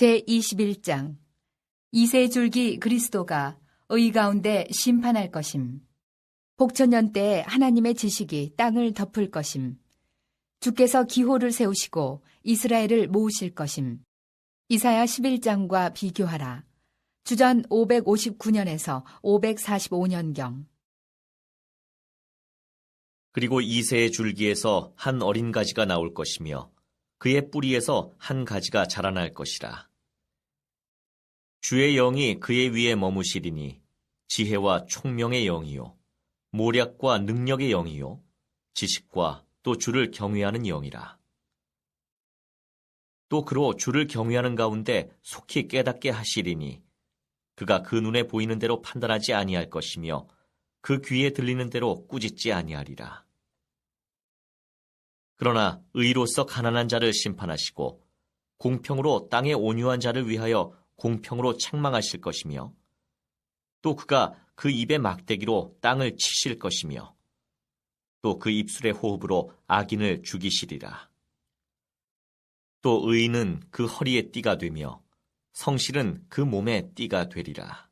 제21장 이세 줄기 그리스도가 의 가운데 심판할 것임. 복천년 때에 하나님의 지식이 땅을 덮을 것임. 주께서 기호를 세우시고 이스라엘을 모으실 것임. 이사야 11장과 비교하라. 주전 559년에서 545년경. 그리고 이새의 줄기에서 한 어린 가지가 나올 것이며 그의 뿌리에서 한 가지가 자라날 것이라. 주의 영이 그의 위에 머무시리니 지혜와 총명의 영이요 모략과 능력의 영이요 지식과 또 주를 경외하는 영이라. 또 그로 주를 경외하는 가운데 속히 깨닫게 하시리니 그가 그 눈에 보이는 대로 판단하지 아니할 것이며 그 귀에 들리는 대로 꾸짖지 아니하리라. 그러나 의로서 가난한 자를 심판하시고 공평으로 땅에 온유한 자를 위하여 공평으로 책망하실 것이며 또 그가 그 입의 막대기로 땅을 치실 것이며 또 그 입술의 호흡으로 악인을 죽이시리라. 또 의인은 그 허리에 띠가 되며 성실은 그 몸에 띠가 되리라.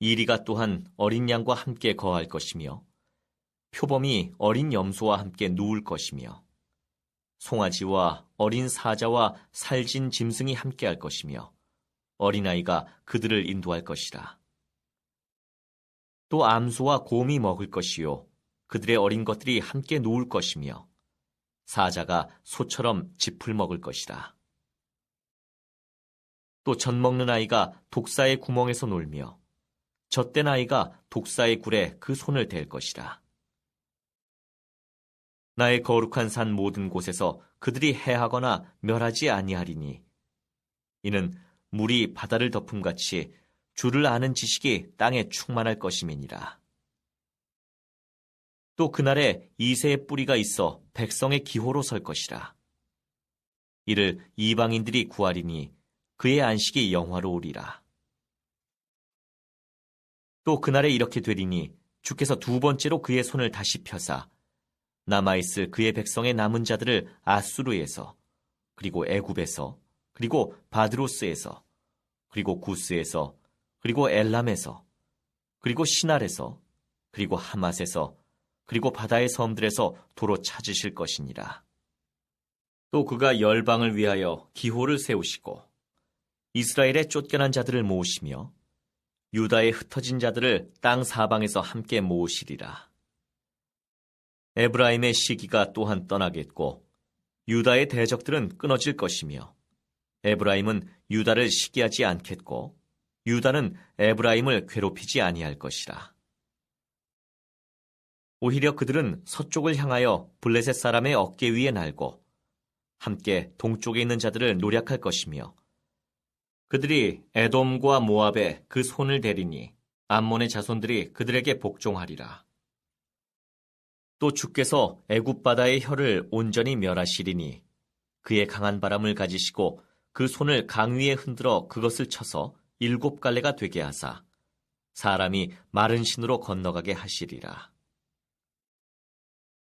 이리가 또한 어린 양과 함께 거할 것이며 표범이 어린 염소와 함께 누울 것이며 송아지와 어린 사자와 살진 짐승이 함께할 것이며 어린아이가 그들을 인도할 것이라. 또 암소와 곰이 먹을 것이요 그들의 어린 것들이 함께 누울 것이며 사자가 소처럼 짚을 먹을 것이라. 또 젖 먹는 아이가 독사의 구멍에서 놀며 젖된 아이가 독사의 굴에 그 손을 댈 것이라. 나의 거룩한 산 모든 곳에서 그들이 해하거나 멸하지 아니하리니 이는 물이 바다를 덮음 같이 주를 아는 지식이 땅에 충만할 것임이니라. 또 그날에 이새의 뿌리가 있어 백성의 기호로 설 것이라. 이를 이방인들이 구하리니 그의 안식이 영화로우리라. 또 그날에 이렇게 되리니 주께서 두 번째로 그의 손을 다시 펴사 남아있을 그의 백성의 남은 자들을 아수르에서 그리고 애굽에서 그리고 바드로스에서 그리고 구스에서 그리고 엘람에서 그리고 시날에서 그리고 하맛에서 그리고 바다의 섬들에서 도로 찾으실 것이니라. 또 그가 열방을 위하여 기호를 세우시고 이스라엘의 쫓겨난 자들을 모으시며 유다의 흩어진 자들을 땅 사방에서 함께 모으시리라. 에브라임의 시기가 또한 떠나겠고 유다의 대적들은 끊어질 것이며 에브라임은 유다를 시기하지 않겠고 유다는 에브라임을 괴롭히지 아니할 것이라. 오히려 그들은 서쪽을 향하여 블레셋 사람의 어깨 위에 날고 함께 동쪽에 있는 자들을 노략할 것이며 그들이 에돔과 모압에 그 손을 대리니 암몬의 자손들이 그들에게 복종하리라. 또 주께서 애굽 바다의 혀를 온전히 멸하시리니 그의 강한 바람을 가지시고 그 손을 강 위에 흔들어 그것을 쳐서 일곱 갈래가 되게 하사 사람이 마른 신으로 건너가게 하시리라.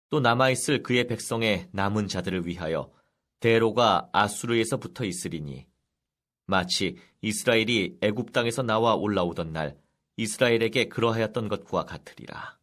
또 남아있을 그의 백성의 남은 자들을 위하여 대로가 아수르에서 붙어 있으리니 마치 이스라엘이 애굽 땅에서 나와 올라오던 날 이스라엘에게 그러하였던 것과 같으리라.